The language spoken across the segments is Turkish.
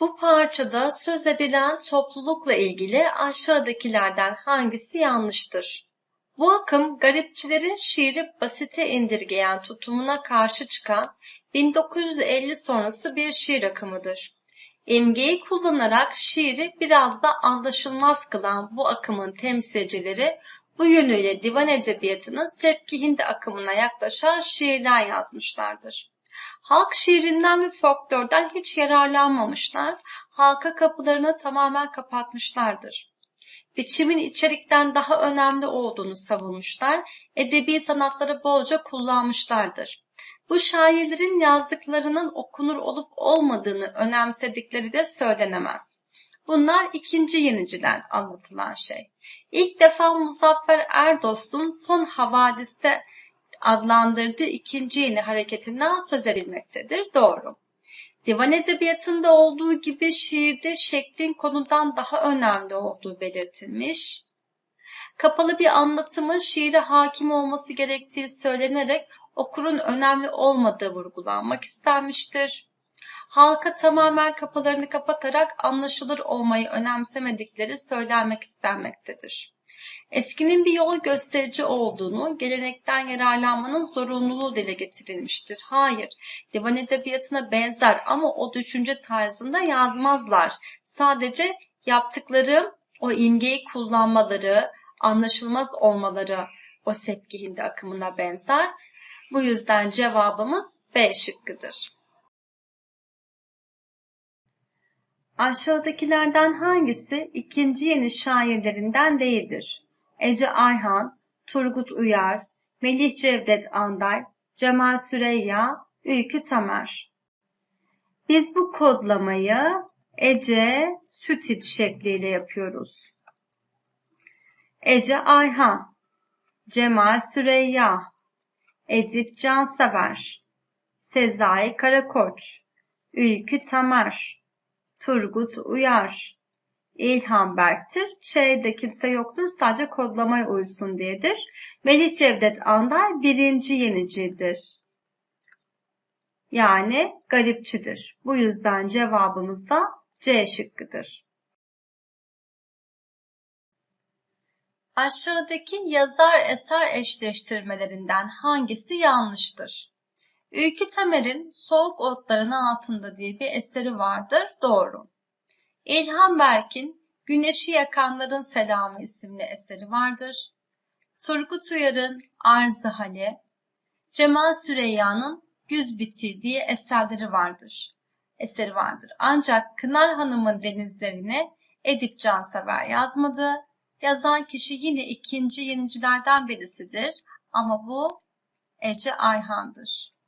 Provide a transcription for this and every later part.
Bu parçada söz edilen toplulukla ilgili aşağıdakilerden hangisi yanlıştır? Bu akım garipçilerin şiiri basite indirgeyen tutumuna karşı çıkan 1950 sonrası bir şiir akımıdır. İmgeyi kullanarak şiiri biraz da anlaşılmaz kılan bu akımın temsilcileri bu yönüyle divan edebiyatının Sepki Hindi akımına yaklaşan şiirler yazmışlardır. Halk şiirinden ve folklordan hiç yararlanmamışlar, halka kapılarını tamamen kapatmışlardır. Biçimin içerikten daha önemli olduğunu savunmuşlar, edebi sanatları bolca kullanmışlardır. Bu şairlerin yazdıklarının okunur olup olmadığını önemsedikleri de söylenemez. Bunlar ikinci yeniciler anlatılan şey. İlk defa Muzaffer Erdost'un son havadiste adlandırdığı ikinci yeni hareketinden söz edilmektedir. Doğru. Divan edebiyatında olduğu gibi şiirde şeklin konudan daha önemli olduğu belirtilmiş. Kapalı bir anlatımın şiire hakim olması gerektiği söylenerek okurun önemli olmadığı vurgulanmak istenmiştir. Halka tamamen kapılarını kapatarak anlaşılır olmayı önemsemedikleri söylenmek istenmektedir. Eskinin bir yol gösterici olduğunu, gelenekten yararlanmanın zorunluluğu dile getirilmiştir. Hayır, divan edebiyatına benzer ama o düşünce tarzında yazmazlar. Sadece yaptıkları o imgeyi kullanmaları, anlaşılmaz olmaları o sepki hindi akımına benzer. Bu yüzden cevabımız B şıkkıdır. Aşağıdakilerden hangisi ikinci yeni şairlerinden değildir? Ece Ayhan, Turgut Uyar, Melih Cevdet Anday, Cemal Süreyya, Ülkü Tamer. Biz bu kodlamayı Ece Sütiç şekliyle yapıyoruz. Ece Ayhan, Cemal Süreyya, Edip Cansever, Sezai Karakoç, Ülkü Tamer, Turgut Uyar, İlhan Berk'tir. Ç'de kimse yoktur sadece kodlamaya uysun diyedir. Melih Cevdet Andar birinci yenicidir. Yani garipçidir. Bu yüzden cevabımız da C şıkkıdır. Aşağıdaki yazar eser eşleştirmelerinden hangisi yanlıştır? Ülkü Tamer'in Soğuk Otların Altında diye bir eseri vardır. Doğru. İlhan Berk'in Güneşi Yakanların Selamı isimli eseri vardır. Turgut Uyar'ın Arzı Hale, Cemal Süreyya'nın Güz Biti diye eserleri vardır. Eseri vardır. Ancak Kınar Hanım'ın denizlerine Edip Cansever yazmadı. Yazan kişi yine ikinci yenicilerden birisidir. Ama bu Ece Ayhan'dır.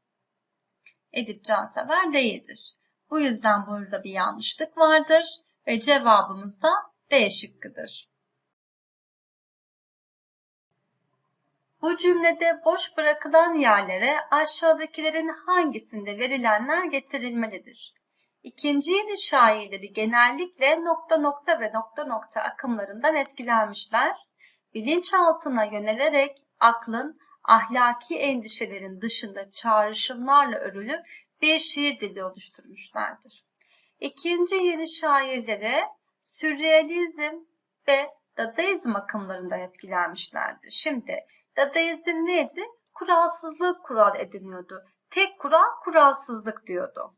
Edip Cansever değildir. Bu yüzden burada bir yanlışlık vardır ve cevabımız da D şıkkıdır. Bu cümlede boş bırakılan yerlere aşağıdakilerin hangisinde verilenler getirilmelidir? İkinci yeni şairleri genellikle nokta nokta ve nokta nokta akımlarından etkilenmişler. Bilinçaltına yönelerek aklın ahlaki endişelerin dışında çağrışımlarla örülü bir şiir dili oluşturmuşlardır. İkinci yeni şairlere sürrealizm ve dadaizm akımlarından etkilenmişlerdir. Şimdi dadaizm neydi? Kuralsızlık kural ediniyordu. Tek kural kuralsızlık diyordu.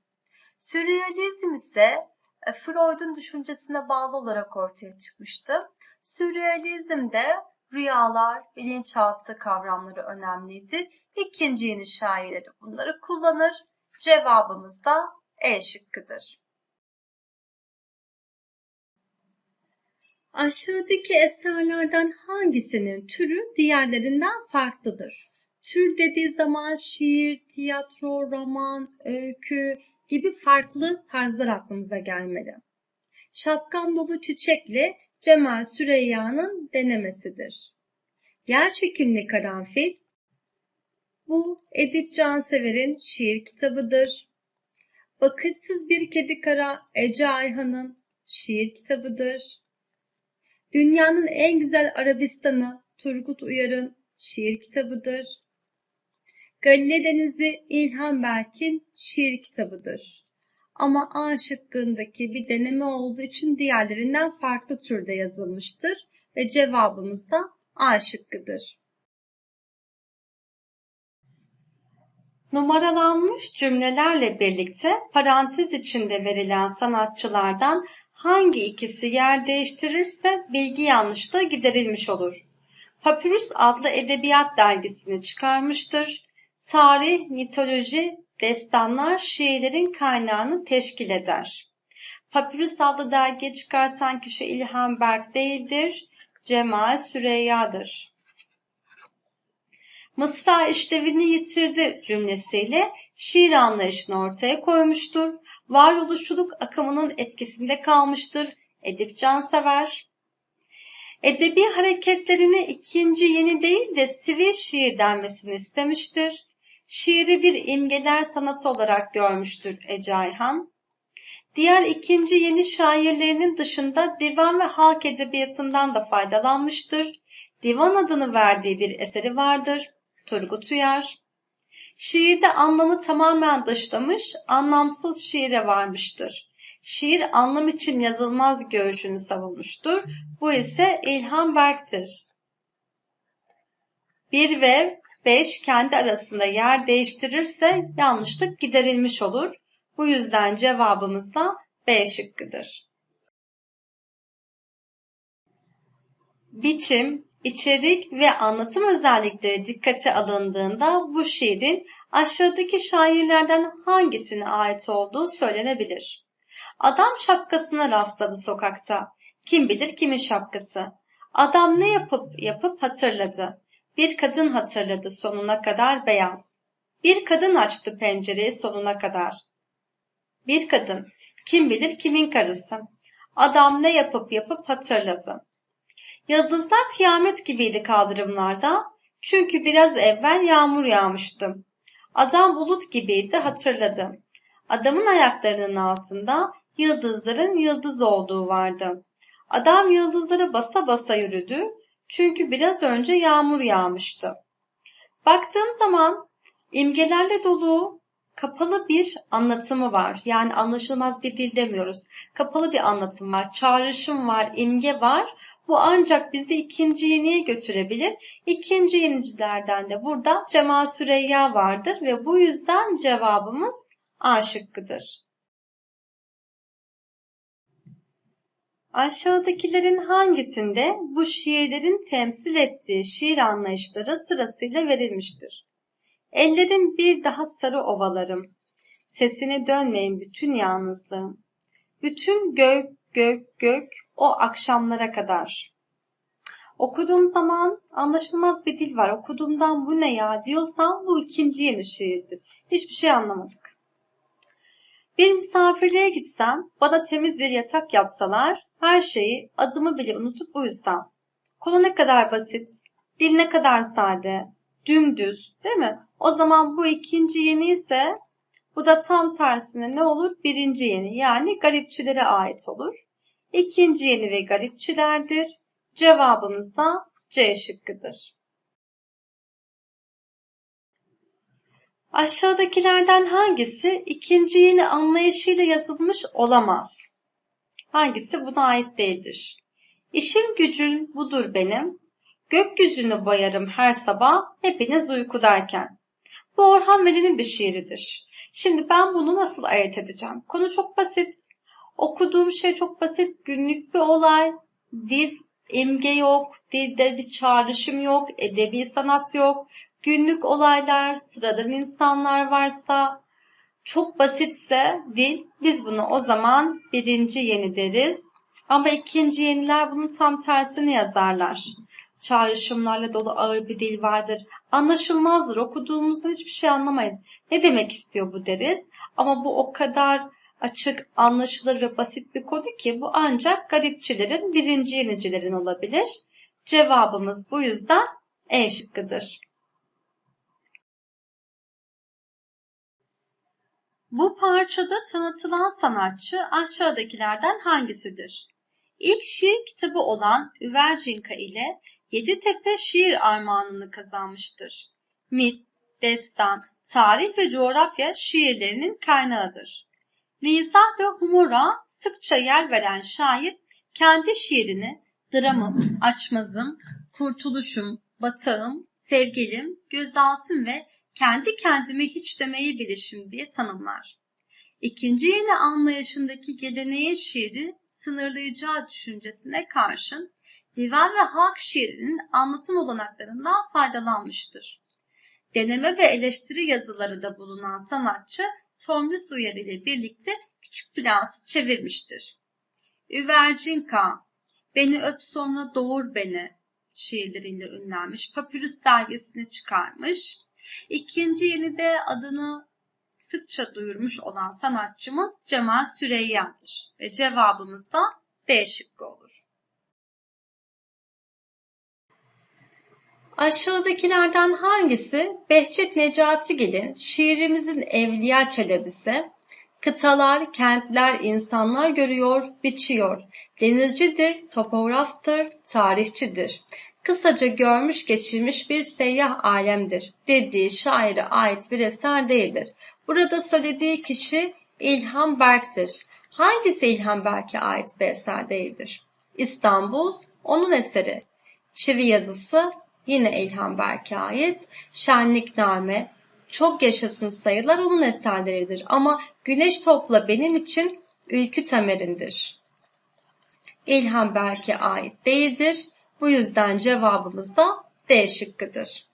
Sürrealizm ise e, Freud'un düşüncesine bağlı olarak ortaya çıkmıştı. Sürrealizmde rüyalar, bilinçaltı kavramları önemliydi. İkinci yeni şairleri bunları kullanır. Cevabımız da E şıkkıdır. Aşağıdaki eserlerden hangisinin türü diğerlerinden farklıdır? Tür dediği zaman şiir, tiyatro, roman, öykü gibi farklı tarzlar aklımıza gelmeli. Şapkam dolu çiçekle Cemal Süreyya'nın denemesidir. Yer çekimli karanfil bu Edip Cansever'in şiir kitabıdır. Bakışsız bir kedi kara Ece Ayhan'ın şiir kitabıdır. Dünyanın en güzel Arabistanı Turgut Uyar'ın şiir kitabıdır. Galile Denizi İlhan Berk'in şiir kitabıdır. Ama A şıkkındaki bir deneme olduğu için diğerlerinden farklı türde yazılmıştır ve cevabımız da A şıkkıdır. Numaralanmış cümlelerle birlikte parantez içinde verilen sanatçılardan hangi ikisi yer değiştirirse bilgi yanlışlığı giderilmiş olur. Papyrus adlı edebiyat dergisini çıkarmıştır. Tarih, mitoloji, destanlar şiirlerin kaynağını teşkil eder. Papyrus adlı dergi çıkartan kişi İlhan Berk değildir, Cemal Süreyya'dır. Mısra işlevini yitirdi cümlesiyle şiir anlayışını ortaya koymuştur. Varoluşçuluk akımının etkisinde kalmıştır. Edip cansever. Edebi hareketlerine ikinci yeni değil de sivil şiir denmesini istemiştir. Şiiri bir imgeler sanatı olarak görmüştür Ece Ayhan. Diğer ikinci yeni şairlerinin dışında divan ve halk edebiyatından da faydalanmıştır. Divan adını verdiği bir eseri vardır. Turgut Uyar. Şiirde anlamı tamamen dışlamış, anlamsız şiire varmıştır. Şiir anlam için yazılmaz görüşünü savunmuştur. Bu ise İlhan Berk'tir. 1 ve 5 kendi arasında yer değiştirirse yanlışlık giderilmiş olur. Bu yüzden cevabımız da B şıkkıdır. Biçim, içerik ve anlatım özellikleri dikkate alındığında bu şiirin aşağıdaki şairlerden hangisine ait olduğu söylenebilir. Adam şapkasına rastladı sokakta. Kim bilir kimin şapkası. Adam ne yapıp yapıp hatırladı. Bir kadın hatırladı sonuna kadar beyaz. Bir kadın açtı pencereyi sonuna kadar. Bir kadın, kim bilir kimin karısı. Adam ne yapıp yapıp hatırladı. Yıldızlar kıyamet gibiydi kaldırımlarda. Çünkü biraz evvel yağmur yağmıştı. Adam bulut gibiydi hatırladı. Adamın ayaklarının altında yıldızların yıldız olduğu vardı. Adam yıldızlara basa basa yürüdü. Çünkü biraz önce yağmur yağmıştı. Baktığım zaman imgelerle dolu kapalı bir anlatımı var. Yani anlaşılmaz bir dil demiyoruz. Kapalı bir anlatım var. Çağrışım var, imge var. Bu ancak bizi ikinci yeniye götürebilir. İkinci yenicilerden de burada Cemal Süreyya vardır ve bu yüzden cevabımız A şıkkıdır. Aşağıdakilerin hangisinde bu şiirlerin temsil ettiği şiir anlayışları sırasıyla verilmiştir? Ellerin bir daha sarı ovalarım, sesini dönmeyin bütün yalnızlığım. Bütün gök gök gök o akşamlara kadar. Okuduğum zaman anlaşılmaz bir dil var. Okuduğumdan bu ne ya diyorsam bu ikinci yeni şiirdir. Hiçbir şey anlamadık. Bir misafirliğe gitsem, bana temiz bir yatak yapsalar, her şeyi, adımı bile unutup uyusam. Konu ne kadar basit, dil ne kadar sade, dümdüz, değil mi? O zaman bu ikinci yeni ise bu da tam tersine ne olur? Birinci yeni yani garipçilere ait olur. İkinci yeni ve garipçilerdir. Cevabımız da C şıkkıdır. Aşağıdakilerden hangisi ikinci yeni anlayışıyla yazılmış olamaz? Hangisi buna ait değildir? İşim gücüm budur benim. Gökyüzünü boyarım her sabah hepiniz uykudayken. Bu Orhan Veli'nin bir şiiridir. Şimdi ben bunu nasıl ayırt edeceğim? Konu çok basit. Okuduğum şey çok basit. Günlük bir olay. Dil, imge yok. Dilde bir çağrışım yok. Edebi sanat yok. Günlük olaylar, sıradan insanlar varsa, çok basitse dil, biz bunu o zaman birinci yeni deriz. Ama ikinci yeniler bunun tam tersini yazarlar. Çağrışımlarla dolu ağır bir dil vardır. Anlaşılmazdır. Okuduğumuzda hiçbir şey anlamayız. Ne demek istiyor bu deriz. Ama bu o kadar açık, anlaşılır ve basit bir konu ki bu ancak garipçilerin, birinci yenicilerin olabilir. Cevabımız bu yüzden E şıkkıdır. Bu parçada tanıtılan sanatçı aşağıdakilerden hangisidir? İlk şiir kitabı olan Üvercinka ile Yeditepe şiir armağanını kazanmıştır. Mit, destan, tarih ve coğrafya şiirlerinin kaynağıdır. mizah ve humora sıkça yer veren şair kendi şiirini dramım, açmazım, kurtuluşum, batağım, sevgilim, gözaltım ve kendi kendime hiç demeyi bilişim diye tanımlar. İkinci yeni anlayışındaki geleneğin şiiri sınırlayacağı düşüncesine karşın divan ve halk şiirinin anlatım olanaklarından faydalanmıştır. Deneme ve eleştiri yazıları da bulunan sanatçı Somris Uyar ile birlikte Küçük Prens'i çevirmiştir. Üvercinka, Beni Öp Sonra Doğur Beni şiirleriyle ünlenmiş. Papyrus dergisini çıkarmış. İkinci yeni de adını sıkça duyurmuş olan sanatçımız Cemal Süreyya'dır. Ve cevabımız da D şıkkı olur. Aşağıdakilerden hangisi Behçet Necatigil'in şiirimizin Evliya Çelebisi, kıtalar, kentler, insanlar görüyor, biçiyor, denizcidir, topograftır, tarihçidir, kısaca görmüş geçirmiş bir seyyah alemdir dediği şaire ait bir eser değildir. Burada söylediği kişi İlhan Berk'tir. Hangisi İlhan Berk'e ait bir eser değildir? İstanbul, onun eseri. Çivi yazısı, yine İlhan Berk'e ait. Şenlikname, çok yaşasın sayılar onun eserleridir. Ama Güneş Topla benim için Ülkü Temer'indir. İlhan Berk'e ait değildir. Bu yüzden cevabımız da D şıkkıdır.